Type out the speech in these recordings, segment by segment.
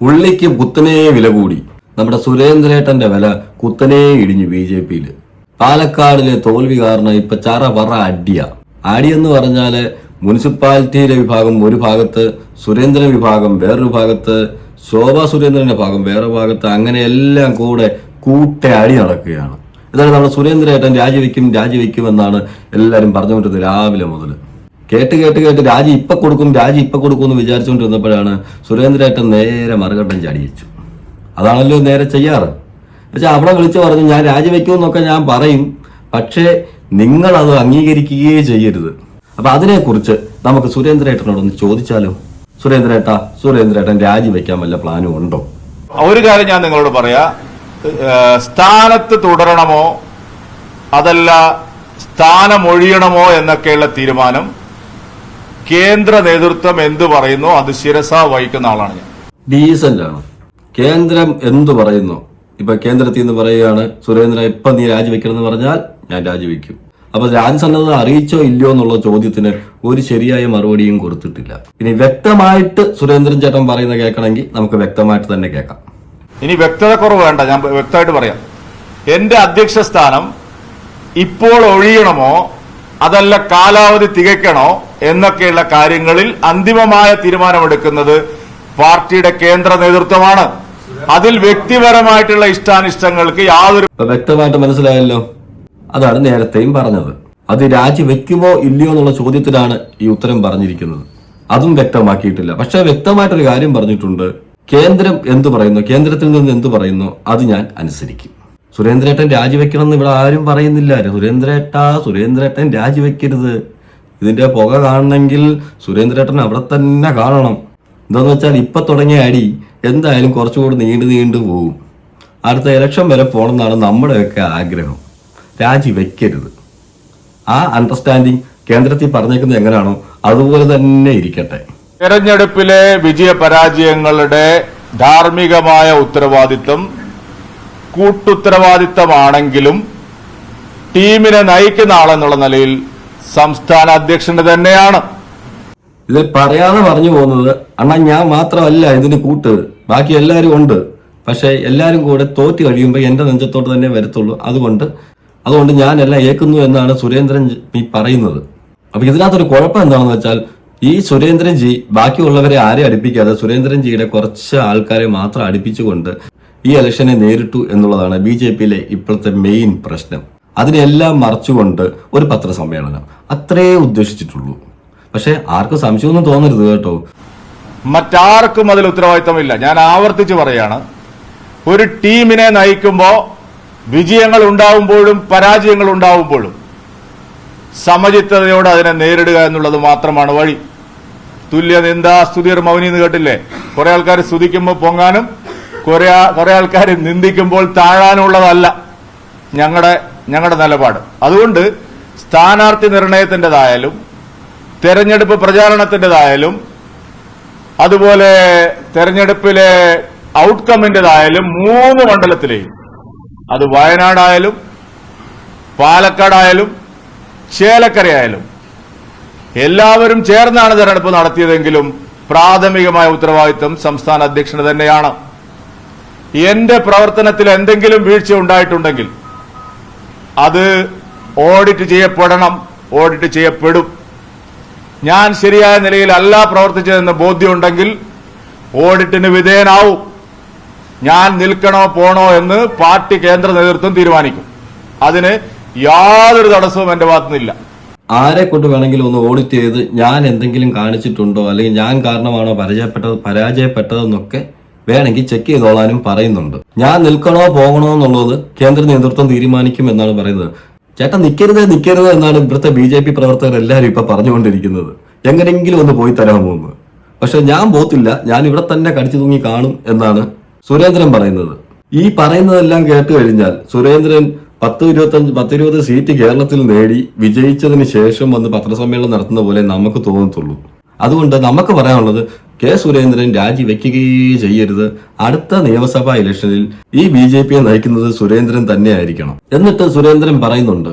ഉള്ളിക്ക് കുത്തനെ വില കൂടി. നമ്മുടെ സുരേന്ദ്രേട്ടന്റെ വില കുത്തനെ ഇടിഞ്ഞു ബി ജെ പിയിൽ പാലക്കാടിലെ തോൽവി കാരണം ഇപ്പൊ ചറ പറ അടിയ. അടിയെന്ന് പറഞ്ഞാൽ മുനിസിപ്പാലിറ്റിയിലെ വിഭാഗം ഒരു ഭാഗത്ത് സുരേന്ദ്രൻ വിഭാഗം വേറൊരു ഭാഗത്ത് ശോഭ സുരേന്ദ്രന്റെ ഭാഗം വേറെ ഭാഗത്ത് അങ്ങനെ എല്ലാം കൂടെ കൂട്ടെ അടി നടക്കുകയാണ്. ഇതാണ് നമ്മുടെ സുരേന്ദ്രേട്ടൻ രാജിവെക്കും രാജിവെക്കും എന്നാണ് എല്ലാവരും പറഞ്ഞുകൊണ്ടിരുന്നത് രാവിലെ മുതൽ കേട്ട് കേട്ട് കേട്ട് രാജി ഇപ്പൊ കൊടുക്കും രാജി ഇപ്പൊ കൊടുക്കും എന്ന് വിചാരിച്ചുകൊണ്ടിരുന്നപ്പോഴാണ് സുരേന്ദ്രേട്ടൻ നേരെ മറുകട്ടം ചാടി വെച്ചു. അതാണല്ലോ നേരെ ചെയ്യാറ്. പക്ഷെ അവിടെ വിളിച്ചു പറഞ്ഞു ഞാൻ രാജിവെക്കുമെന്നൊക്കെ ഞാൻ പറയും പക്ഷേ നിങ്ങൾ അത് അംഗീകരിക്കുകയേ ചെയ്യരുത്. അപ്പൊ അതിനെക്കുറിച്ച് നമുക്ക് സുരേന്ദ്രേട്ടനോടൊന്ന് ചോദിച്ചാലോ? സുരേന്ദ്രേട്ട സുരേന്ദ്രേട്ടൻ രാജിവെക്കാൻ വല്ല പ്ലാനും ഉണ്ടോ? ഒരു കാര്യം ഞാൻ നിങ്ങളോട് പറയാ. സ്ഥാനത്ത് തുടരണമോ അതല്ല സ്ഥാനമൊഴിയണമോ എന്നൊക്കെയുള്ള തീരുമാനം കേന്ദ്ര നേതൃത്വം എന്ത് പറയുന്നു അത് ശിരസ വഹിക്കുന്ന ആളാണ് ഞാൻ. ഡീസന്റ് ആണ്. കേന്ദ്രം എന്തു പറയുന്നു? ഇപ്പൊ കേന്ദ്രത്തിൽ നിന്ന് പറയുകയാണ് സുരേന്ദ്രൻ ഇപ്പൊ നീ രാജിവെക്കണം എന്ന് പറഞ്ഞാൽ ഞാൻ രാജിവെക്കും. അപ്പൊ രാജ്യസന്നദ്ധത അറിയിച്ചോ ഇല്ലയോ എന്നുള്ള ചോദ്യത്തിന് ഒരു ശരിയായ മറുപടിയും കൊടുത്തിട്ടില്ല. ഇനി വ്യക്തമായിട്ട് സുരേന്ദ്രൻ ചേട്ടൻ പറയുന്ന കേൾക്കണമെങ്കിൽ നമുക്ക് വ്യക്തമായിട്ട് തന്നെ കേൾക്കാം. ഇനി വ്യക്തത കുറവ് വേണ്ട ഞാൻ വ്യക്തമായിട്ട് പറയാം. എന്റെ അധ്യക്ഷ സ്ഥാനം ഇപ്പോൾ ഒഴിയണമോ? അതല്ല കാലാവധി തികയ്ക്കണോ എന്നൊക്കെയുള്ള കാര്യങ്ങളിൽ അന്തിമമായ തീരുമാനമെടുക്കുന്നത് പാർട്ടിയുടെ കേന്ദ്ര നേതൃത്വമാണ്. അതിൽ വ്യക്തിപരമായിട്ടുള്ള ഇഷ്ടാനിഷ്ടങ്ങൾക്ക് യാതൊരു വ്യക്തമായിട്ട് മനസ്സിലായല്ലോ. അതാണ് നേരത്തെയും പറഞ്ഞത്. അത് രാജിവെക്കുമോ ഇല്ലയോ എന്നുള്ള ചോദ്യത്തിലാണ് ഈ ഉത്തരം പറഞ്ഞിരിക്കുന്നത്. അതും വ്യക്തമാക്കിയിട്ടില്ല. പക്ഷെ വ്യക്തമായിട്ടൊരു കാര്യം പറഞ്ഞിട്ടുണ്ട്. കേന്ദ്രം എന്തു പറയുന്നു? കേന്ദ്രത്തിൽ നിന്ന് എന്തു പറയുന്നു? അത് ഞാൻ അനുസരിക്കും. സുരേന്ദ്രേട്ടൻ രാജിവെക്കണം എന്ന് ഇവിടെ ആരും പറയുന്നില്ല. സുരേന്ദ്രേട്ട സുരേന്ദ്രേട്ടൻ രാജിവെക്കരുത്. ഇതിന്റെ പുക കാണണമെങ്കിൽ സുരേന്ദ്രേട്ടൻ അവിടെ തന്നെ കാണണം. എന്താന്ന് വെച്ചാൽ ഇപ്പൊ തുടങ്ങിയ അടി എന്തായാലും കുറച്ചുകൂടി നീണ്ടു നീണ്ടു പോകും അടുത്ത ഇലക്ഷൻ വരെ പോകണമെന്നാണ് നമ്മുടെയൊക്കെ ആഗ്രഹം. രാജിവെക്കരുത്. ആ അണ്ടർസ്റ്റാൻഡിങ് കേന്ദ്രത്തിൽ പറഞ്ഞേക്കുന്നത് എങ്ങനെയാണോ അതുപോലെ തന്നെ ഇരിക്കട്ടെ. തെരഞ്ഞെടുപ്പിലെ വിജയ പരാജയങ്ങളുടെ ധാർമ്മികമായ ഉത്തരവാദിത്വം കൂട്ടുത്തരവാദിത്തമാണെങ്കിലും ടീമിനെ നയിക്കുന്ന ആളെന്നുള്ള നിലയിൽ സംസ്ഥാന അധ്യക്ഷന്റെ തന്നെയാണ്. ഇതിൽ പറയാതെ പറഞ്ഞു പോകുന്നത് അണ്ണാ ഞാൻ മാത്രമല്ല ഇതിന് കൂട്ട് ബാക്കി എല്ലാവരും ഉണ്ട്. പക്ഷെ എല്ലാവരും കൂടെ തോറ്റ് കഴിയുമ്പോൾ എന്റെ നെഞ്ചത്തോട്ട് തന്നെ വരത്തുള്ളൂ. അതുകൊണ്ട് അതുകൊണ്ട് ഞാനെല്ലാം ഏക്കുന്നു എന്നാണ് സുരേന്ദ്രൻ ജി പറയുന്നത്. അപ്പൊ ഇതിനകത്തൊരു കുഴപ്പം എന്താണെന്ന് വെച്ചാൽ ഈ സുരേന്ദ്രൻ ജി ബാക്കിയുള്ളവരെ ആരെ അടുപ്പിക്കാതെ സുരേന്ദ്രൻ ജിയുടെ കുറച്ച് ആൾക്കാരെ മാത്രം അടുപ്പിച്ചുകൊണ്ട് ഈ ഇലക്ഷനെ നേരിട്ടു എന്നുള്ളതാണ് ബി ജെ പിയിലെ ഇപ്പോഴത്തെ മെയിൻ പ്രശ്നം. അതിനെല്ലാം മറച്ചുകൊണ്ട് ഒരു പത്രസമ്മേളനം. അത്രേ ഉദ്ദേശിച്ചിട്ടുള്ളൂ. പക്ഷെ ആർക്കും സംശയമൊന്നും തോന്നരുത് കേട്ടോ. മറ്റാർക്കും അതിൽ ഉത്തരവാദിത്തമില്ല. ഞാൻ ആവർത്തിച്ച് പറയാണ്. ഒരു ടീമിനെ നയിക്കുമ്പോൾ വിജയങ്ങൾ ഉണ്ടാവുമ്പോഴും പരാജയങ്ങൾ ഉണ്ടാവുമ്പോഴും സമചിത്തതയോടെ അതിനെ നേരിടുക എന്നുള്ളത് മാത്രമാണ് വഴി. തുല്യ നിന്ദാ സ്തുതിർ മൗനി എന്ന് കേട്ടില്ലേ? കുറെ ആൾക്കാർ സ്തുതിക്കുമ്പോൾ പൊങ്ങാനും കുറെ കുറെ ആൾക്കാർ നിന്ദിക്കുമ്പോൾ താഴാനുള്ളതല്ല ഞങ്ങളുടെ ഞങ്ങളുടെ നിലപാട്. അതുകൊണ്ട് സ്ഥാനാർത്ഥി നിർണയത്തിന്റെതായാലും തെരഞ്ഞെടുപ്പ് പ്രചാരണത്തിന്റെതായാലും അതുപോലെ തെരഞ്ഞെടുപ്പിലെ ഔട്ട്കമ്മിന്റെതായാലും മൂന്ന് മണ്ഡലത്തിലെയും. അത് വയനാടായാലും പാലക്കാടായാലും ചേലക്കരയായാലും. എല്ലാവരും ചേർന്നാണ് തെരഞ്ഞെടുപ്പ് നടത്തിയതെങ്കിലും പ്രാഥമികമായ ഉത്തരവാദിത്വം സംസ്ഥാന അധ്യക്ഷന് തന്നെയാണ്. എന്റെ പ്രവർത്തനത്തിൽ എന്തെങ്കിലും വീഴ്ച ഉണ്ടായിട്ടുണ്ടെങ്കിൽ അത് ഓഡിറ്റ് ചെയ്യപ്പെടണം ഓഡിറ്റ് ചെയ്യപ്പെടും. ഞാൻ ശരിയായ നിലയിലല്ല പ്രവർത്തിച്ചതെന്ന് ബോധ്യമുണ്ടെങ്കിൽ ഓഡിറ്റിന് വിധേയനാവും. ഞാൻ നിൽക്കണോ പോണോ എന്ന് പാർട്ടി കേന്ദ്ര നേതൃത്വം തീരുമാനിക്കും. അതിന് യാതൊരു തടസ്സവും എന്റെ ഭാഗത്തുനിന്നില്ല. ആരെ കൊണ്ട് വേണമെങ്കിലും ഒന്ന് ഓഡിറ്റ് ചെയ്ത് ഞാൻ എന്തെങ്കിലും കാണിച്ചിട്ടുണ്ടോ അല്ലെങ്കിൽ ഞാൻ കാരണമാണോ പരാജയപ്പെട്ടത് പരാജയപ്പെട്ടതെന്നൊക്കെ വേണമെങ്കിൽ ചെക്ക് ചെയ്തോളാനും പറയുന്നുണ്ട്. ഞാൻ നിൽക്കണോ പോകണോ എന്നുള്ളത് കേന്ദ്ര നേതൃത്വം തീരുമാനിക്കും എന്നാണ് പറയുന്നത്. ചേട്ടൻ നിൽക്കരുത് നിൽക്കരുത് എന്നാണ് ഇവിടുത്തെ ബി ജെ പി പ്രവർത്തകർ എല്ലാവരും ഇപ്പൊ പറഞ്ഞുകൊണ്ടിരിക്കുന്നത്. എങ്ങനെയെങ്കിലും ഒന്ന് പോയി തരാമോ എന്ന് പക്ഷെ ഞാൻ പോത്തില്ല ഞാൻ ഇവിടെ തന്നെ കടിച്ചു തൂങ്ങി കാണും എന്നാണ് സുരേന്ദ്രൻ പറയുന്നത്. ഈ പറയുന്നതെല്ലാം കേട്ട് കഴിഞ്ഞാൽ സുരേന്ദ്രൻ പത്ത് ഇരുപത്തഞ്ച് പത്തിരുപത് സീറ്റ് കേരളത്തിൽ നേടി വിജയിച്ചതിന് ശേഷം വന്ന് പത്രസമ്മേളനം നടത്തുന്ന പോലെ നമുക്ക് തോന്നത്തുള്ളൂ. അതുകൊണ്ട് നമുക്ക് പറയാനുള്ളത് കെ സുരേന്ദ്രൻ രാജിവെക്കുകയേ ചെയ്യരുത്. അടുത്ത നിയമസഭാ ഇലക്ഷനിൽ ഈ ബി ജെ പിയെ നയിക്കുന്നത് സുരേന്ദ്രൻ തന്നെയായിരിക്കണം. എന്നിട്ട് സുരേന്ദ്രൻ പറയുന്നുണ്ട്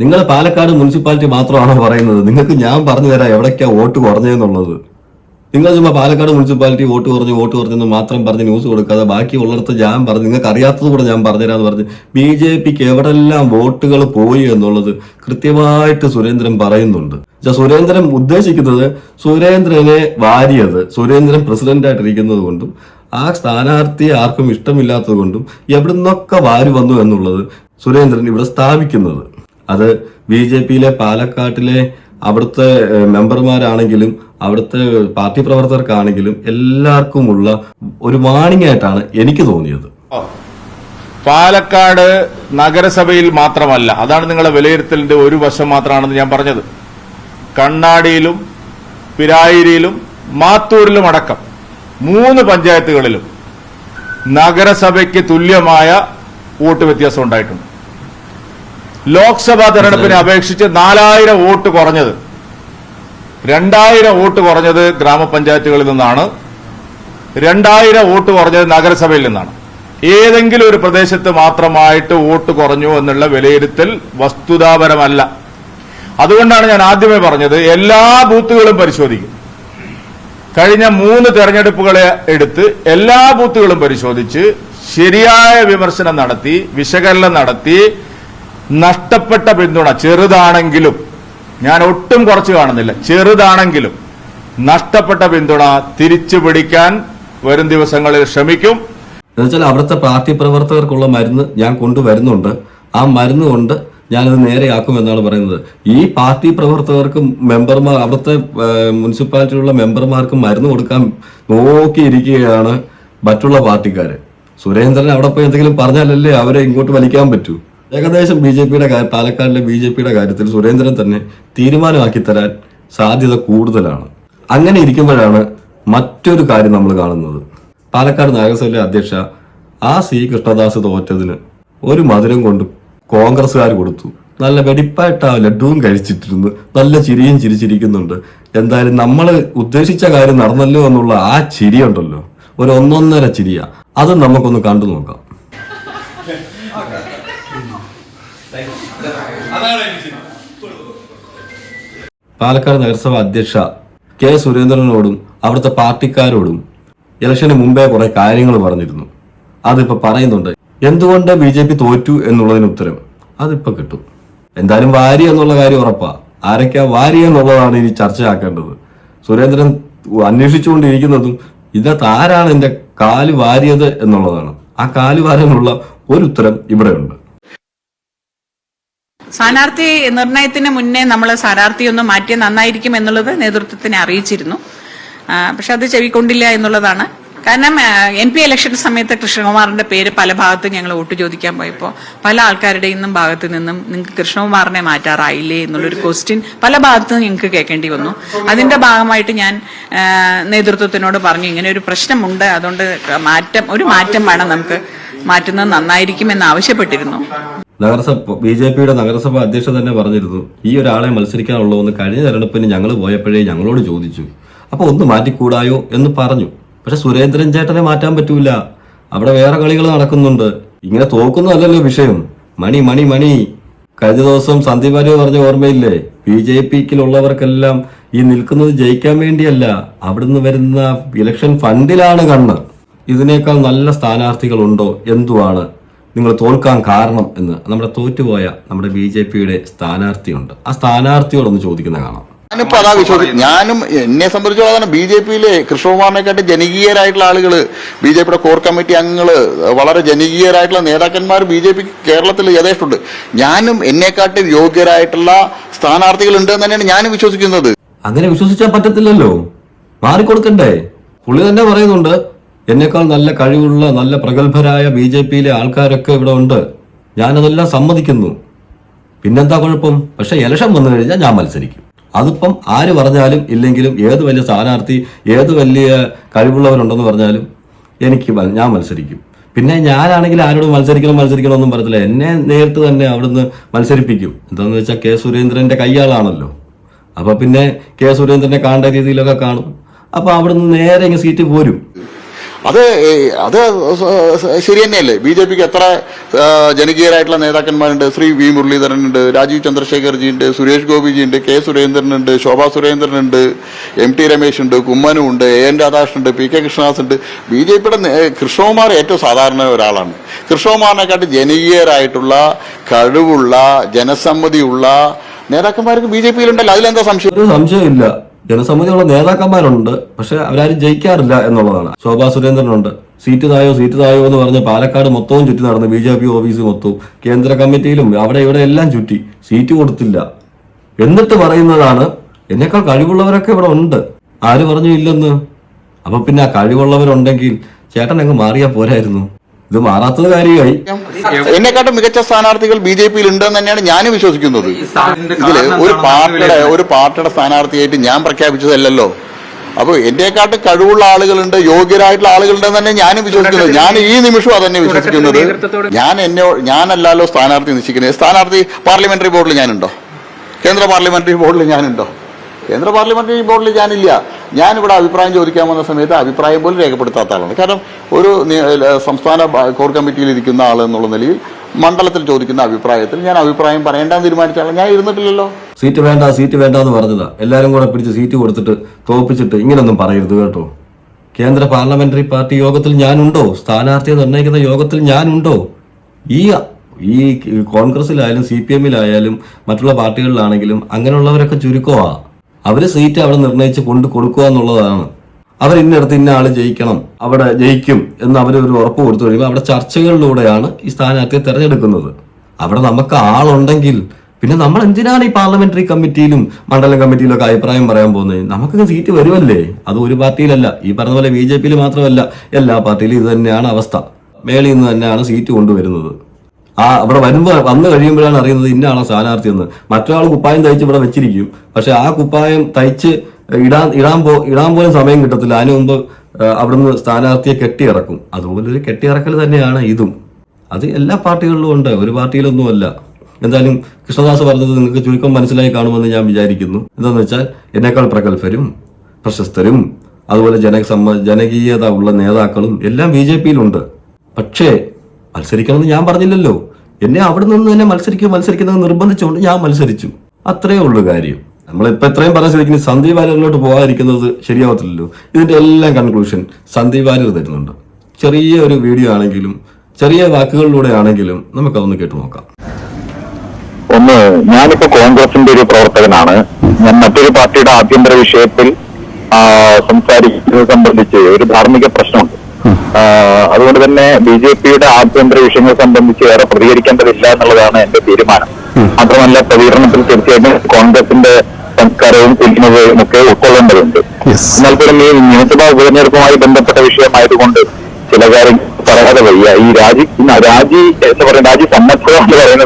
നിങ്ങൾ പാലക്കാട് മുനിസിപ്പാലിറ്റി മാത്രമാണോ പറയുന്നത്? നിങ്ങൾക്ക് ഞാൻ പറഞ്ഞു തരാം എവിടേക്കാ വോട്ട് കുറഞ്ഞതെന്നുള്ളത്. നിങ്ങൾ ചുമ്മാ പാലക്കാട് മുനിസിപ്പാലിറ്റി വോട്ട് കുറഞ്ഞു വോട്ട് കുറഞ്ഞെന്ന് മാത്രം പറഞ്ഞ് ന്യൂസ് കൊടുക്കാതെ ബാക്കി ഉള്ളിടത്ത് ഞാൻ പറഞ്ഞു നിങ്ങൾക്ക് അറിയാത്തത് കൂടെ ഞാൻ പറഞ്ഞുതരാന്ന് പറഞ്ഞ് ബി ജെ പിക്ക് എവിടെല്ലാം വോട്ടുകൾ പോയി എന്നുള്ളത് കൃത്യമായിട്ട് സുരേന്ദ്രൻ പറയുന്നുണ്ട്. സുരേന്ദ്രൻ ഉദ്ദേശിക്കുന്നത് സുരേന്ദ്രനെ വാരിയത് സുരേന്ദ്രൻ പ്രസിഡന്റ് ആയിട്ടിരിക്കുന്നത് കൊണ്ടും ആ സ്ഥാനാർത്ഥിയെ ആർക്കും ഇഷ്ടമില്ലാത്തത് കൊണ്ടും എവിടുന്നൊക്കെ വാരി വന്നു എന്നുള്ളത് സുരേന്ദ്രൻ ഇവിടെ സ്ഥാപിക്കുന്നത്. അത് ബി ജെ പിയിലെ പാലക്കാട്ടിലെ അവിടുത്തെ മെമ്പർമാരാണെങ്കിലും അവിടുത്തെ പാർട്ടി പ്രവർത്തകർക്കാണെങ്കിലും എല്ലാവർക്കുമുള്ള ഒരു വാണിംഗ് ആയിട്ടാണ് എനിക്ക് തോന്നിയത്. പാലക്കാട് നഗരസഭയിൽ മാത്രമല്ല അതാണ് നിങ്ങളുടെ വിലയിരുത്തലിന്റെ ഒരു വശം മാത്രമാണെന്ന് ഞാൻ പറഞ്ഞത്. കണ്ണാടിയിലും പിരായിരിയിലും മാത്തൂരിലും അടക്കം മൂന്ന് പഞ്ചായത്തുകളിലും നഗരസഭയ്ക്ക് തുല്യമായ വോട്ട് വ്യത്യാസം ഉണ്ടായിട്ടുണ്ട്. ലോക്സഭാ തെരഞ്ഞെടുപ്പിനെ അപേക്ഷിച്ച് നാലായിരം വോട്ട് കുറഞ്ഞത്. രണ്ടായിരം വോട്ട് കുറഞ്ഞത് ഗ്രാമപഞ്ചായത്തുകളിൽ നിന്നാണ്. രണ്ടായിരം വോട്ട് കുറഞ്ഞത് നഗരസഭയിൽ നിന്നാണ്. ഏതെങ്കിലും ഒരു പ്രദേശത്ത് മാത്രമായിട്ട് വോട്ട് കുറഞ്ഞു എന്നുള്ള വിലയിരുത്തൽ വസ്തുതാപരമല്ല. അതുകൊണ്ടാണ് ഞാൻ ആദ്യമേ പറഞ്ഞത് എല്ലാ ബൂത്തുകളും പരിശോധിക്കും. കഴിഞ്ഞ മൂന്ന് തെരഞ്ഞെടുപ്പുകളെ എടുത്ത് എല്ലാ ബൂത്തുകളും പരിശോധിച്ച് ശരിയായ വിമർശനം നടത്തി വിശകലനം നടത്തി നഷ്ടപ്പെട്ട പിന്തുണ ചെറുതാണെങ്കിലും. ഞാൻ ഒട്ടും കുറച്ച് കാണുന്നില്ല. ചെറുതാണെങ്കിലും നഷ്ടപ്പെട്ട പിന്തുണ തിരിച്ചു പിടിക്കാൻ വരും ദിവസങ്ങളിൽ ശ്രമിക്കും. എന്നുവെച്ചാൽ അവിടുത്തെ പാർട്ടി പ്രവർത്തകർക്കുള്ള മരുന്ന് ഞാൻ കൊണ്ടുവരുന്നുണ്ട്. ആ മരുന്ന് കൊണ്ട് ഞാനത് നേരെയാക്കും എന്നാണ് പറയുന്നത്. ഈ പാർട്ടി പ്രവർത്തകർക്കും മെമ്പർമാർ അവിടുത്തെ മുനിസിപ്പാലിറ്റിയിലുള്ള മെമ്പർമാർക്കും മരുന്ന് കൊടുക്കാൻ നോക്കിയിരിക്കുകയാണ് മറ്റുള്ള പാർട്ടിക്കാര്. സുരേന്ദ്രൻ അവിടെ പോയി എന്തെങ്കിലും പറഞ്ഞാലല്ലേ അവരെ ഇങ്ങോട്ട് വലിക്കാൻ പറ്റൂ. ഏകദേശം ബി ജെ പിയുടെ പാലക്കാടിലെ ബി ജെ പിയുടെ കാര്യത്തിൽ സുരേന്ദ്രൻ തന്നെ തീരുമാനമാക്കി തരാൻ സാധ്യത കൂടുതലാണ്. അങ്ങനെ ഇരിക്കുമ്പോഴാണ് മറ്റൊരു കാര്യം നമ്മൾ കാണുന്നത്. പാലക്കാട് നഗരസഭയിലെ അധ്യക്ഷ ആ സി കൃഷ്ണദാസ് തോറ്റതിന് ഒരു മധുരം കൊണ്ട് കോൺഗ്രസ്സുകാർ കൊടുത്തു. നല്ല വെടിപ്പായിട്ട് ആ ലഡുവും കഴിച്ചിട്ടിരുന്നു. നല്ല ചിരിയും ചിരിച്ചിരിക്കുന്നുണ്ട്. എന്തായാലും നമ്മൾ ഉദ്ദേശിച്ച കാര്യം നടന്നല്ലോ എന്നുള്ള ആ ചിരിയുണ്ടല്ലോ. ഒരു ഒന്നൊന്നര ചിരിയാ. അത് നമുക്കൊന്ന് കണ്ടു നോക്കാം. പാലക്കാട് നഗരസഭ അധ്യക്ഷ കെ സുരേന്ദ്രനോടും അവിടുത്തെ പാർട്ടിക്കാരോടും ഇലക്ഷന് മുമ്പേ കുറെ കാര്യങ്ങൾ പറഞ്ഞിരുന്നു. അതിപ്പോ പറയുന്നുണ്ട് എന്തുകൊണ്ട് ബി ജെ പി തോറ്റു എന്നുള്ളതിന് ഉത്തരം അതിപ്പോ കിട്ടും. എന്തായാലും വാരി എന്നുള്ള കാര്യം ഉറപ്പാ. ആരൊക്കെയാ വാരി എന്നുള്ളതാണ് ഇനി ചർച്ചയാക്കേണ്ടത് സുരേന്ദ്രൻ അന്വേഷിച്ചുകൊണ്ടിരിക്കുന്നതും ഇതിനകത്ത് ആരാണ് എന്റെ കാൽ വാരിയത് എന്നുള്ളതാണ്. ആ കാൽ വാരാനുള്ള ഒരു ഉത്തരം ഇവിടെയുണ്ട് സ്ഥാനാർത്ഥി നിർണയത്തിന് മുന്നേ നമ്മൾ സ്ഥാനാർത്ഥി ഒന്ന് മാറ്റിയ നന്നായിരിക്കും എന്നുള്ളത് നേതൃത്വത്തിനെ അറിയിച്ചിരുന്നു. പക്ഷെ അത് ചെവിക്കൊണ്ടില്ല എന്നുള്ളതാണ്. കാരണം എം പി ഇലക്ഷൻ സമയത്ത് കൃഷ്ണകുമാറിന്റെ പേര് പല ഭാഗത്തും ഞങ്ങൾ വോട്ട് ചോദിക്കാൻ പോയപ്പോൾ പല ആൾക്കാരുടെയും ഭാഗത്ത് നിന്നും നിങ്ങൾക്ക് കൃഷ്ണകുമാറിനെ മാറ്റാറായില്ലേ എന്നുള്ളൊരു ക്വസ്റ്റ്യൻ പല ഭാഗത്തും ഞങ്ങൾക്ക് കേൾക്കേണ്ടി വന്നു. അതിന്റെ ഭാഗമായിട്ട് ഞാൻ നേതൃത്വത്തിനോട് പറഞ്ഞു ഇങ്ങനെ ഒരു പ്രശ്നമുണ്ട്. അതുകൊണ്ട് മാറ്റം ഒരു മാറ്റം വേണം നമുക്ക്. മാറ്റുന്നത് നന്നായിരിക്കും എന്ന് ആവശ്യപ്പെട്ടിരുന്നു. നഗരസഭ ബി ജെ പിയുടെ നഗരസഭ അധ്യക്ഷ തന്നെ പറഞ്ഞിരുന്നു ഈ ഒരാളെ മത്സരിക്കാനുള്ളതെന്ന് കഴിഞ്ഞ തെരഞ്ഞെടുപ്പിന് ഞങ്ങൾ പോയപ്പോഴേ ഞങ്ങളോട് ചോദിച്ചു. അപ്പോൾ ഒന്ന് മാറ്റിക്കൂടായോ? എന്ന് പറഞ്ഞു. പക്ഷെ സുരേന്ദ്രൻ ചേട്ടനെ മാറ്റാൻ പറ്റൂല. അവിടെ വേറെ കളികൾ നടക്കുന്നുണ്ട്. ഇങ്ങനെ തോക്കുന്നതല്ലല്ലോ വിഷയം. മണി മണി മണി. കഴിഞ്ഞ ദിവസം സന്ദീപ് വാര്യർ പറഞ്ഞ ഓർമ്മയില്ലേ? ബി ജെ പിക്കിലുള്ളവർക്കെല്ലാം ഈ നിൽക്കുന്നത് ജയിക്കാൻ വേണ്ടിയല്ല. അവിടുന്ന് വരുന്ന ഇലക്ഷൻ ഫണ്ടിലാണ് കണ്ണ്. ഇതിനേക്കാൾ നല്ല സ്ഥാനാർത്ഥികളുണ്ടോ? എന്തുവാണ്? നിങ്ങൾ തോൽക്കാൻ കാരണം എന്ന് നമ്മുടെ തോറ്റുപോയ നമ്മുടെ ബി ജെ പിയുടെ സ്ഥാനാർത്ഥിയുണ്ട്. ആ സ്ഥാനാർത്ഥിയോടൊന്ന് ചോദിക്കുന്ന കാണാം. ഞാനിപ്പോ അതാ വിശ്വസിക്കും ഞാനും എന്നെ സംബന്ധിച്ചോളം ബി ജെ പിയിലെ കൃഷ്ണകുമാറിനെക്കാട്ടി ജനകീയരായിട്ടുള്ള ആളുകൾ ബി ജെ പിയുടെ കോർ കമ്മിറ്റി അംഗങ്ങൾ വളരെ ജനകീയരായിട്ടുള്ള നേതാക്കന്മാർ ബി ജെ പി കേരളത്തിൽ യഥേഷ്ടമുണ്ട്. ഞാനും എന്നെക്കാട്ടി യോഗ്യരായിട്ടുള്ള സ്ഥാനാർത്ഥികൾ ഉണ്ട് എന്ന് തന്നെയാണ് ഞാനും വിശ്വസിക്കുന്നത്. അങ്ങനെ വിശ്വസിച്ചാൽ പറ്റത്തില്ലല്ലോ. മാറിക്കൊടുക്കണ്ടേ? പുള്ളി തന്നെ പറയുന്നുണ്ട് എന്നേക്കാൾ നല്ല കഴിവുള്ള നല്ല പ്രഗത്ഭരായ ബി ജെ പിയിലെ ആൾക്കാരൊക്കെ ഇവിടെ ഉണ്ട്. ഞാനതെല്ലാം സമ്മതിക്കുന്നു. പിന്നെന്താ കുഴപ്പം? പക്ഷെ ഇലക്ഷൻ വന്നു കഴിഞ്ഞാൽ ഞാൻ മത്സരിക്കും. അതിപ്പം ആര് പറഞ്ഞാലും ഇല്ലെങ്കിലും ഏത് വലിയ സ്ഥാനാർത്ഥി ഏത് വലിയ കഴിവുള്ളവരുണ്ടെന്ന് പറഞ്ഞാലും എനിക്ക് ഞാൻ മത്സരിക്കും. പിന്നെ ഞാനാണെങ്കിൽ ആരോടും മത്സരിക്കണം മത്സരിക്കണം ഒന്നും പറയത്തില്ല. എന്നെ നേരിട്ട് തന്നെ അവിടുന്ന് മത്സരിപ്പിക്കും. എന്താണെന്ന് വെച്ചാൽ കെ സുരേന്ദ്രന്റെ കൈയാളാണല്ലോ അപ്പോൾ പിന്നെ കെ സുരേന്ദ്രനെ കാണേണ്ട രീതിയിലൊക്കെ കാണും. അപ്പോൾ അവിടുന്ന് നേരെ ഇങ്ങ് സീറ്റ് പോരും. അത് അത് ശരി തന്നെയല്ലേ? ബി ജെ പിക്ക് എത്ര ജനകീയരായിട്ടുള്ള നേതാക്കന്മാരുണ്ട്? ശ്രീ വി മുരളീധരൻ ഉണ്ട് രാജീവ് ചന്ദ്രശേഖർജി ഉണ്ട് സുരേഷ് ഗോപിജി ഉണ്ട് കെ സുരേന്ദ്രൻ ഉണ്ട് ശോഭാ സുരേന്ദ്രനുണ്ട് എം ടി രമേശ് ഉണ്ട് കുമ്മനും ഉണ്ട് എ എൻ രാധാകൃഷ്ണൻ ഉണ്ട് പി കെ കൃഷ്ണദാസ് ഉണ്ട് ബി ജെ പിയുടെ കൃഷ്ണകുമാർ ഏറ്റവും സാധാരണ ഒരാളാണ്. കൃഷ്ണകുമാറിനെക്കാട്ട് ജനകീയരായിട്ടുള്ള കഴിവുള്ള ജനസമ്മതിയുള്ള നേതാക്കന്മാർക്ക് ബി ജെ പിയിലുണ്ടല്ലോ. അതിലെന്താ സംശയം? സംശയമില്ല. ജനസമ്മതിയുള്ള നേതാക്കന്മാരുണ്ട് പക്ഷെ അവരാരും ജയിക്കാറില്ല എന്നുള്ളതാണ്. ശോഭാ സുരേന്ദ്രനുണ്ട്. സീറ്റ് തായോ സീറ്റ് തായോ എന്ന് പറഞ്ഞ് പാലക്കാട് മൊത്തവും ചുറ്റി നടന്നു ബി ജെ പി ഓഫീസ് മൊത്തവും കേന്ദ്ര കമ്മിറ്റിയിലും അവിടെ ഇവിടെ എല്ലാം ചുറ്റി. സീറ്റ് കൊടുത്തില്ല. എന്നിട്ട് പറയുന്നതാണ് എന്നേക്കാൾ കഴിവുള്ളവരൊക്കെ ഇവിടെ ഉണ്ട്. ആര് പറഞ്ഞു ഇല്ലെന്ന്? അപ്പൊ പിന്നെ ആ കഴിവുള്ളവരുണ്ടെങ്കിൽ ചേട്ടൻ അങ്ങ് മാറിയാ പോരായിരുന്നു. ഇത് മാറാത്തത് കാര്യമായി എന്നെക്കാട്ടും മികച്ച സ്ഥാനാർത്ഥികൾ ബി ജെ പിയിൽ ഉണ്ടെന്ന് തന്നെയാണ് ഞാനും വിശ്വസിക്കുന്നത്. ഇതിൽ ഒരു പാർട്ടിയുടെ ഒരു പാർട്ടിയുടെ സ്ഥാനാർത്ഥിയായിട്ട് ഞാൻ പ്രഖ്യാപിച്ചതല്ലല്ലോ. അപ്പൊ എന്റെക്കാട്ട് കഴിവുള്ള ആളുകളുണ്ട് യോഗ്യരായിട്ടുള്ള ആളുകളുണ്ടെന്ന് തന്നെ ഞാനും വിശ്വസിക്കുന്നത്. ഞാൻ ഈ നിമിഷവും അതന്നെ വിശ്വസിക്കുന്നത്. ഞാൻ എന്നെ ഞാനല്ലല്ലോ സ്ഥാനാർത്ഥി നിശ്ചയിക്കുന്നത്. സ്ഥാനാർത്ഥി പാർലമെന്ററി ബോർഡിൽ ഞാനുണ്ടോ? കേന്ദ്ര പാർലമെന്ററി ബോർഡിൽ ഞാനുണ്ടോ? കേന്ദ്ര പാർലമെന്ററി ബോർഡിൽ ഞാനില്ല. ഞാനിവിടെ അഭിപ്രായം ചോദിക്കാൻ വന്ന സമയത്ത് അഭിപ്രായം പോലും രേഖപ്പെടുത്താത്ത ആളാണ്. കാരണം ഒരു സംസ്ഥാന കോർ കമ്മിറ്റിയിൽ ഇരിക്കുന്ന ആൾ എന്നുള്ള നിലയിൽ മണ്ഡലത്തിൽ ചോദിക്കുന്ന അഭിപ്രായത്തിൽ ഞാൻ അഭിപ്രായം പറയേണ്ടെന്ന് തീരുമാനിച്ചാൽ ഞാൻ ഇരുന്നിട്ടില്ലല്ലോ. സീറ്റ് വേണ്ട സീറ്റ് വേണ്ട എന്ന് പറഞ്ഞതാ. എല്ലാവരും കൂടെ പിടിച്ച് സീറ്റ് കൊടുത്തിട്ട് തോപ്പിച്ചിട്ട് ഇങ്ങനൊന്നും പറയരുത് കേട്ടോ. കേന്ദ്ര പാർലമെന്ററി പാർട്ടി യോഗത്തിൽ ഞാനുണ്ടോ? സ്ഥാനാർത്ഥിയെ നിർണയിക്കുന്ന യോഗത്തിൽ ഞാനുണ്ടോ? ഈ ഈ കോൺഗ്രസിലായാലും സി പി എമ്മിലായാലും മറ്റുള്ള പാർട്ടികളിലാണെങ്കിലും അങ്ങനെയുള്ളവരൊക്കെ ചുരുക്കമാ അവർ സീറ്റ് അവിടെ നിർണയിച്ച് കൊണ്ട് കൊടുക്കുക എന്നുള്ളതാണ്. അവർ ഇന്നടത്ത് ഇന്ന ആൾ ജയിക്കണം അവിടെ ജയിക്കും എന്ന് അവർ ഒരു ഉറപ്പ് കൊടുത്തു കഴിയുമ്പോൾ അവിടെ ചർച്ചകളിലൂടെയാണ് ഈ സ്ഥാനാർത്ഥിയെ തെരഞ്ഞെടുക്കുന്നത്. അവിടെ നമുക്ക് ആളുണ്ടെങ്കിൽ പിന്നെ നമ്മൾ എന്തിനാണ് ഈ പാർലമെന്ററി കമ്മിറ്റിയിലും മണ്ഡലം കമ്മിറ്റിയിലും ഒക്കെ അഭിപ്രായം പറയാൻ പോകുന്നത്? നമുക്ക് സീറ്റ് വരുമല്ലേ? അത് ഒരു പാർട്ടിയിലല്ല. ഈ പറഞ്ഞ പോലെ ബി ജെ പിയിൽ മാത്രമല്ല എല്ലാ പാർട്ടിയിലും ഇത് തന്നെയാണ് അവസ്ഥ. മേളിൽ നിന്ന് തന്നെയാണ് സീറ്റ് കൊണ്ടുവരുന്നത്. ആ അവിടെ വരുമ്പോൾ വന്നു കഴിയുമ്പോഴാണ് അറിയുന്നത് ഇന്നാണോ സ്ഥാനാർത്ഥി എന്ന്. മറ്റൊരാൾ കുപ്പായം തയ്ച്ച് ഇവിടെ വെച്ചിരിക്കും. പക്ഷെ ആ കുപ്പായം തയ്ച്ച് ഇടാൻ ഇടാൻ പോ ഇടാൻ പോലും സമയം കിട്ടത്തില്ല. അതിനു മുമ്പ് അവിടുന്ന് സ്ഥാനാർത്ഥിയെ കെട്ടിയിറക്കും. അതുപോലെ ഒരു കെട്ടിയിറക്കൽ തന്നെയാണ് ഇതും. അത് എല്ലാ പാർട്ടികളിലും ഉണ്ട്. ഒരു പാർട്ടിയിലൊന്നും അല്ല എന്തായാലും കൃഷ്ണദാസ് പറഞ്ഞത് നിങ്ങൾക്ക് ചുരുക്കം മനസ്സിലായി കാണുമെന്ന് ഞാൻ വിചാരിക്കുന്നു. എന്താണെന്ന് വെച്ചാൽ എന്നേക്കാൾ പ്രഗത്ഭരും പ്രശസ്തരും അതുപോലെ ജനസമ്മ ജനകീയത ഉള്ള നേതാക്കളും എല്ലാം ബി ജെ പിയിലുണ്ട്. പക്ഷേ മത്സരിക്കണമെന്ന് ഞാൻ പറഞ്ഞില്ലല്ലോ. എന്നെ അവിടെ നിന്ന് തന്നെ മത്സരിക്കുക മത്സരിക്കുന്നത് നിർബന്ധിച്ചുകൊണ്ട് ഞാൻ മത്സരിച്ചു. അത്രേ ഉള്ളൂ കാര്യം. നമ്മളിപ്പോൾ എത്രയും പറഞ്ഞ ശരിക്കും സന്ദീപ് വാര്യറിലോട്ട് പോകാതിരിക്കുന്നത് ശരിയാവത്തില്ലല്ലോ. ഇതിന്റെ എല്ലാം കൺക്ലൂഷൻ സന്ദീപ് വാര്യർ തരുന്നുണ്ട്. ചെറിയ ഒരു വീഡിയോ ആണെങ്കിലും ചെറിയ വാക്കുകളിലൂടെ ആണെങ്കിലും നമുക്കതൊന്ന് കേട്ടു നോക്കാം. ഒന്ന് ഞാനിപ്പോ കോൺഗ്രസിന്റെ ഒരു പ്രവർത്തകനാണ്. ഞാൻ മറ്റൊരു പാർട്ടിയുടെ ആഭ്യന്തര വിഷയത്തിൽ സംസാരിക്കുന്നത് സംബന്ധിച്ച് ഒരു ധാർമ്മിക പ്രശ്നമുണ്ട്. അതുകൊണ്ട് തന്നെ ബി ജെ പിയുടെ ആഭ്യന്തര വിഷയങ്ങൾ സംബന്ധിച്ച് ഏറെ പ്രതികരിക്കേണ്ടതില്ല എന്നുള്ളതാണ് എന്റെ തീരുമാനം. മാത്രമല്ല പ്രതികരണത്തിൽ തീർച്ചയായിട്ടും കോൺഗ്രസിന്റെ സംസ്കാരവും തിരിക്കുന്നതും ഒക്കെ ഉൾക്കൊള്ളേണ്ടതുണ്ട്. എന്നാൽ പോലും ഈ നിയമസഭാ ഉപതെരഞ്ഞെടുപ്പുമായി ബന്ധപ്പെട്ട വിഷയമായതുകൊണ്ട് ചില കാര്യം പറയാതെ വയ്യ. ഈ രാജി രാജി എന്ന് പറയുന്ന രാജി സമ്മതം എന്ന് പറയുന്ന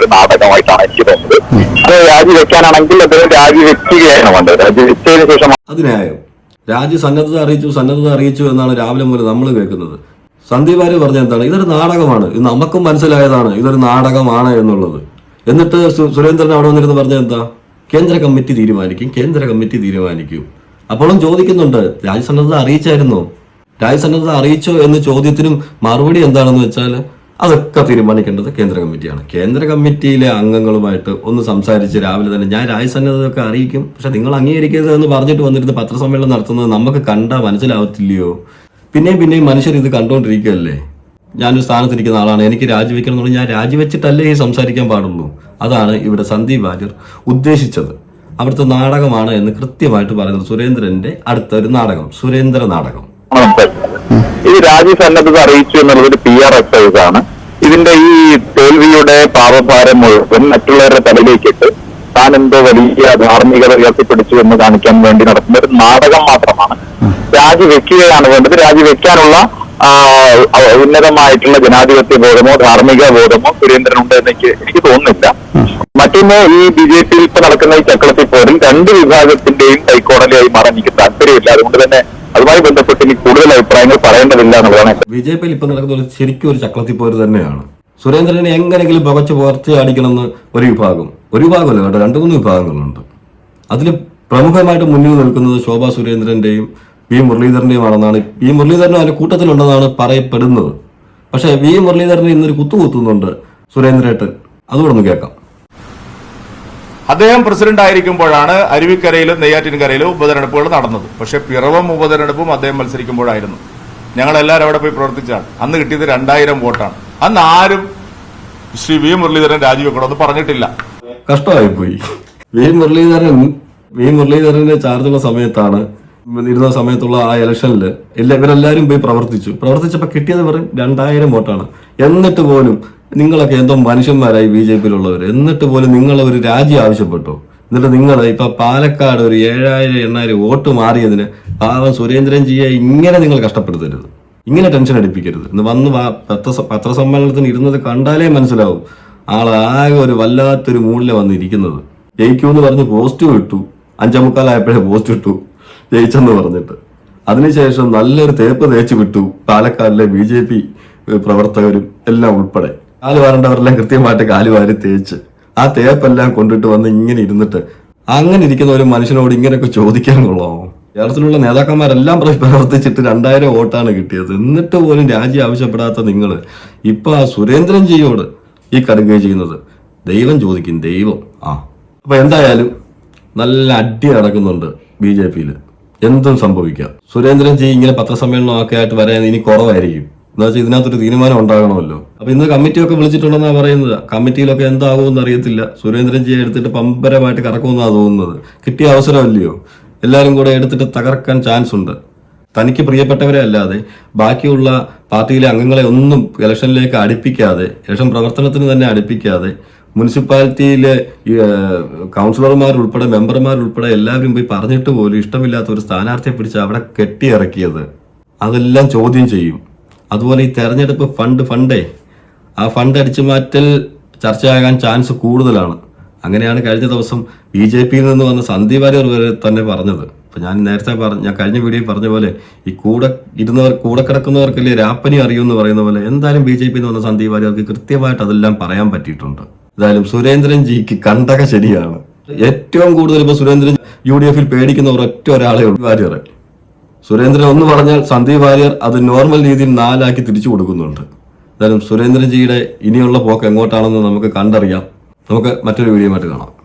ഒരു നാടകമായിട്ടാണ് എനിക്ക് തോന്നുന്നത്. അത് രാജി വെക്കാനാണെങ്കിൽ അദ്ദേഹം രാജി വെക്കുകയാണ് വേണ്ടത്. രാജി വെച്ചതിന് ശേഷം രാജ്യ സന്നദ്ധത അറിയിച്ചു സന്നദ്ധത അറിയിച്ചു എന്നാണ് രാവിലെ മുതൽ നമ്മൾ കേൾക്കുന്നത്. സന്ദീപ് ആര്യ പറഞ്ഞ എന്താണ്? ഇതൊരു നാടകമാണ്. ഇത് നമുക്കും മനസ്സിലായതാണ്. ഇതൊരു നാടകമാണ് എന്നുള്ളത്. എന്നിട്ട് സുരേന്ദ്രൻ അവിടെ വന്നിരുന്ന് പറഞ്ഞ എന്താ? കേന്ദ്ര കമ്മിറ്റി തീരുമാനിക്കും കേന്ദ്ര കമ്മിറ്റി തീരുമാനിക്കും. അപ്പോഴും ചോദിക്കുന്നുണ്ട് രാജ്യസന്നദ്ധത അറിയിച്ചായിരുന്നോ? രാജ്യസന്നദ്ധത അറിയിച്ചോ എന്ന ചോദ്യത്തിനും മറുപടി എന്താണെന്ന് വെച്ചാൽ അതൊക്കെ തീരുമാനിക്കേണ്ടത് കേന്ദ്ര കമ്മിറ്റിയാണ്. കേന്ദ്ര കമ്മിറ്റിയിലെ അംഗങ്ങളുമായിട്ട് ഒന്ന് സംസാരിച്ച് രാവിലെ തന്നെ ഞാൻ രാജ്യസന്നദ്ധതൊക്കെ അറിയിക്കും. പക്ഷെ നിങ്ങൾ അംഗീകരിക്കരുത് എന്ന് പറഞ്ഞിട്ട് വന്നിരുന്ന് പത്രസമ്മേളനം നടത്തുന്നത് നമുക്ക് കണ്ടാൽ മനസ്സിലാവത്തില്ലയോ? പിന്നെയും പിന്നെയും മനുഷ്യർ ഇത് കണ്ടുകൊണ്ടിരിക്കുകയല്ലേ ഞാനൊരു സ്ഥാനത്തിരിക്കുന്ന ആളാണ്. എനിക്ക് രാജിവെക്കണം എന്നുള്ളത് ഞാൻ രാജിവെച്ചിട്ടല്ലേ ഈ സംസാരിക്കാൻ പാടുള്ളൂ. അതാണ് ഇവിടെ സന്ദീപ് വാര്യർ ഉദ്ദേശിച്ചത്. അവിടുത്തെ നാടകമാണ് എന്ന് കൃത്യമായിട്ട് പറയുന്നത് സുരേന്ദ്രന്റെ അടുത്ത ഒരു നാടകം സുരേന്ദ്ര നാടകം. ഇത് രാജി സന്നദ്ധത അറിയിച്ചു എന്നുള്ളത് ഒരു പി ആർ എക്സൈസ് ആണ്. ഇതിന്റെ ഈ തോൽവിയുടെ പാപഭാരം മുഴുവൻ മറ്റുള്ളവരുടെ തലയിലേക്കിട്ട് താൻ എന്തോ വലിയ ധാർമ്മികത ഉയർത്തിപ്പിടിച്ചു എന്ന് കാണിക്കാൻ വേണ്ടി നടത്തുന്ന ഒരു നാടകം മാത്രമാണ്. രാജിവെക്കുകയാണ് വേണ്ടത്. രാജിവെക്കാനുള്ള ഉന്നതമായിട്ടുള്ള ജനാധിപത്യ ബോധമോ ധാർമ്മിക ബോധമോ സുരേന്ദ്രനുണ്ട് എന്ന് എനിക്ക് തോന്നുന്നില്ല. മറ്റൊന്ന് ഈ ബി ജെ പിയിൽ ഇപ്പൊ നടക്കുന്ന ഈ ചക്രത്തിൽ പോരിൽ രണ്ട് വിഭാഗത്തിന്റെയും കൈക്കോടലിയായി മാറാൻ എനിക്ക് താല്പര്യമില്ല. അതുകൊണ്ട് തന്നെ അതുമായി ബന്ധപ്പെട്ട് എനിക്ക് കൂടുതൽ അഭിപ്രായങ്ങൾ പറയേണ്ടതില്ല എന്നുള്ളതാണ് ബി ജെ പിയിൽ ഇപ്പൊ നടക്കുന്ന ശരിക്കും ഒരു ചക്രത്തിൽ പോര് തന്നെയാണ്. സുരേന്ദ്രനെ എങ്ങനെങ്കിലും പകച്ചു പുറത്ത് അടിക്കണമെന്ന് ഒരു വിഭാഗം ഒരു വിഭാഗമല്ല കേട്ടോ രണ്ടു മൂന്ന് വിഭാഗങ്ങളുണ്ട്. അതിൽ പ്രമുഖമായിട്ട് മുന്നിൽ നിൽക്കുന്നത് ശോഭാ സുരേന്ദ്രന്റെയും വി മുരളീധരന്റെയും ആണെന്നാണ് വി മുരളീധരനും അതിന്റെ കൂട്ടത്തിലുണ്ടെന്നാണ് പറയപ്പെടുന്നത്. പക്ഷെ വി മുരളീധരനെ ഇന്നൊരു കുത്തുകുത്തുന്നുണ്ട് സുരേന്ദ്രേട്ടൻ. അതുകൂടെ കേൾക്കാം. അദ്ദേഹം പ്രസിഡന്റ് ആയിരിക്കുമ്പോഴാണ് അരുവിക്കരയിലും നെയ്യാറ്റിൻകരയിലും ഉപതെരഞ്ഞെടുപ്പുകൾ നടന്നത്. പക്ഷെ പിറവം ഉപതെരഞ്ഞെടുപ്പും അദ്ദേഹം മത്സരിക്കുമ്പോഴായിരുന്നു. ഞങ്ങളെല്ലാവരും അവിടെ പോയി പ്രവർത്തിച്ചാണ് അന്ന് കിട്ടിയത് രണ്ടായിരം വോട്ടാണ്. അന്ന് ആരും ശ്രീ വി മുരളീധരൻ രാജിവെക്കണമെന്ന് പറഞ്ഞിട്ടില്ല. കഷ്ടമായി പോയി വി മുരളീധരൻ വി മുരളീധരന്റെ ചാർജുള്ള സമയത്താണ് ഇരുന്ന സമയത്തുള്ള ആ ഇലക്ഷനിൽ എല്ലാ ഇവരെല്ലാവരും പോയി പ്രവർത്തിച്ചു. പ്രവർത്തിച്ചപ്പോൾ കിട്ടിയത് വെറും രണ്ടായിരം വോട്ടാണ്. എന്നിട്ട് പോലും നിങ്ങളൊക്കെ എന്തോ മനുഷ്യന്മാരായി ബി ജെ പിയിലുള്ളവർ എന്നിട്ട് പോലും നിങ്ങൾ ഒരു രാജി ആവശ്യപ്പെട്ടു. എന്നിട്ട് നിങ്ങൾ ഇപ്പൊ പാലക്കാട് ഒരു ഏഴായിരം എണ്ണായിരം വോട്ട് മാറിയതിന് പാവം സുരേന്ദ്രൻ ജിയെ ഇങ്ങനെ നിങ്ങൾ കഷ്ടപ്പെടുത്തരുത്. ഇങ്ങനെ ടെൻഷൻ അടിപ്പിക്കരുത്. ഇന്ന് വന്ന് പത്ര പത്രസമ്മേളനത്തിന് ഇരുന്നത് കണ്ടാലേ മനസ്സിലാവും. ആളാകെ ഒരു വല്ലാത്തൊരു മൂളിലെ വന്നിരിക്കുന്നത്. ജയിക്കുമെന്ന് പറഞ്ഞ് പോസ്റ്റ് ഇട്ടു. അഞ്ചേമുക്കാലായപ്പോഴേ പോസ്റ്റ് ഇട്ടു. ജയിച്ചെന്ന് പറഞ്ഞിട്ട്. അതിനുശേഷം നല്ലൊരു തേപ്പ് തേച്ച് വിട്ടു. പാലക്കാടിലെ ബി ജെ പി പ്രവർത്തകരും എല്ലാം ഉൾപ്പെടെ. കാൽ വാരേണ്ടവരെല്ലാം കൃത്യമായിട്ട് കാൽ വാരി തേച്ച്. ആ തേപ്പെല്ലാം കൊണ്ടിട്ട് വന്ന് ഇങ്ങനെ ഇരുന്നിട്ട്. അങ്ങനെ ഇരിക്കുന്ന ഒരു മനുഷ്യനോട് ഇങ്ങനെയൊക്കെ ചോദിക്കാൻ കൊള്ളാമോ? കേരളത്തിലുള്ള നേതാക്കന്മാരെല്ലാം പ്ര- പ്രവർത്തിച്ചിട്ട് രണ്ടായിരം വോട്ടാണ് കിട്ടിയത്. എന്നിട്ട് പോലും രാജി ആവശ്യപ്പെടാത്ത നിങ്ങൾ ഇപ്പൊ ആ സുരേന്ദ്രൻ ജിയോട് ഈ കടുകை ചെയ്യുന്നത്. ദൈവം ചോദിക്കും ദൈവം. ആ. അപ്പൊ എന്തായാലും നല്ല അടി നടക്കുന്നുണ്ട് ബി ജെ പിയിൽ എന്തും സംഭവിക്കാം. സുരേന്ദ്രൻ ജി ഇങ്ങനെ പത്രസമ്മേളനമൊക്കെ ആയിട്ട് വരാൻ ഇനി കുറവായിരിക്കും. എന്ന് വെച്ചാൽ ഇതിനകത്തൊരു തീരുമാനം ഉണ്ടാകണമല്ലോ. അപ്പൊ ഇന്ന് കമ്മിറ്റിയൊക്കെ വിളിച്ചിട്ടുണ്ടെന്നാണ് പറയുന്നത്. കമ്മിറ്റിയിലൊക്കെ എന്താകുമെന്ന് അറിയത്തില്ല. സുരേന്ദ്രൻ ജിയെ എടുത്തിട്ട് പമ്പരമായിട്ട് കറക്കുമെന്നാണ് തോന്നുന്നത്. കിട്ടിയ അവസരമല്ലയോ എല്ലാവരും കൂടെ എടുത്തിട്ട് തകർക്കാൻ ചാൻസ് ഉണ്ട്. തനിക്ക് പ്രിയപ്പെട്ടവരെ അല്ലാതെ ബാക്കിയുള്ള പാർട്ടിയിലെ അംഗങ്ങളെ ഒന്നും ഇലക്ഷനിലേക്ക് അടുപ്പിക്കാതെ ഇലക്ഷൻ പ്രവർത്തനത്തിന് തന്നെ അടുപ്പിക്കാതെ മുനിസിപ്പാലിറ്റിയിലെ കൗൺസിലർമാരുൾപ്പെടെ മെമ്പർമാരുൾപ്പെടെ എല്ലാവരും പോയി പറഞ്ഞിട്ട് പോലും ഇഷ്ടമില്ലാത്ത ഒരു സ്ഥാനാർത്ഥിയെ പിടിച്ച് അവിടെ കെട്ടിയിറക്കിയത്. അതെല്ലാം ചോദ്യം ചെയ്യും. അതുപോലെ ഈ തെരഞ്ഞെടുപ്പ് ഫണ്ട് ഫണ്ടേ ആ ഫണ്ട് അടിച്ചു മാറ്റൽ ചർച്ചയാകാൻ ചാൻസ് കൂടുതലാണ്. അങ്ങനെയാണ് കഴിഞ്ഞ ദിവസം ബി ജെ പിയിൽ നിന്ന് വന്ന സന്ദീപ് വാര്യർ വരെ തന്നെ പറഞ്ഞത്. അപ്പം ഞാൻ നേരത്തെ പറഞ്ഞ ഞാൻ കഴിഞ്ഞ വീഡിയോയിൽ പറഞ്ഞ പോലെ ഈ കൂടെ ഇരുന്നവർ കൂടെ കിടക്കുന്നവർക്കല്ലേ രാപ്പനി എന്ന് പറയുന്ന പോലെ എന്തായാലും ബി ജെ പിയിൽ നിന്ന് വന്ന സന്ദീപ് വാര്യർക്ക് കൃത്യമായിട്ട് അതെല്ലാം പറയാൻ പറ്റിയിട്ടുണ്ട്. എന്തായാലും സുരേന്ദ്രൻ ജിക്ക് കണ്ടക ശരിയാണ്. ഏറ്റവും കൂടുതൽ ഇപ്പൊ സുരേന്ദ്രൻ യു ഡി എഫിൽ പേടിക്കുന്ന ഒരൊറ്റ ഒരാളെ ഉള്ളൂ വാര്യർ. സുരേന്ദ്രൻ ഒന്ന് പറഞ്ഞാൽ സന്ദീപ് വാര്യർ അത് നോർമൽ രീതിയിൽ നാലാക്കി തിരിച്ചു കൊടുക്കുന്നുണ്ട്. എന്തായാലും സുരേന്ദ്രൻജിയുടെ ഇനിയുള്ള പോക്ക് എങ്ങോട്ടാണെന്ന് നമുക്ക് കണ്ടറിയാം. നമുക്ക് മറ്റൊരു വീഡിയോ മറ്റു കാണാം.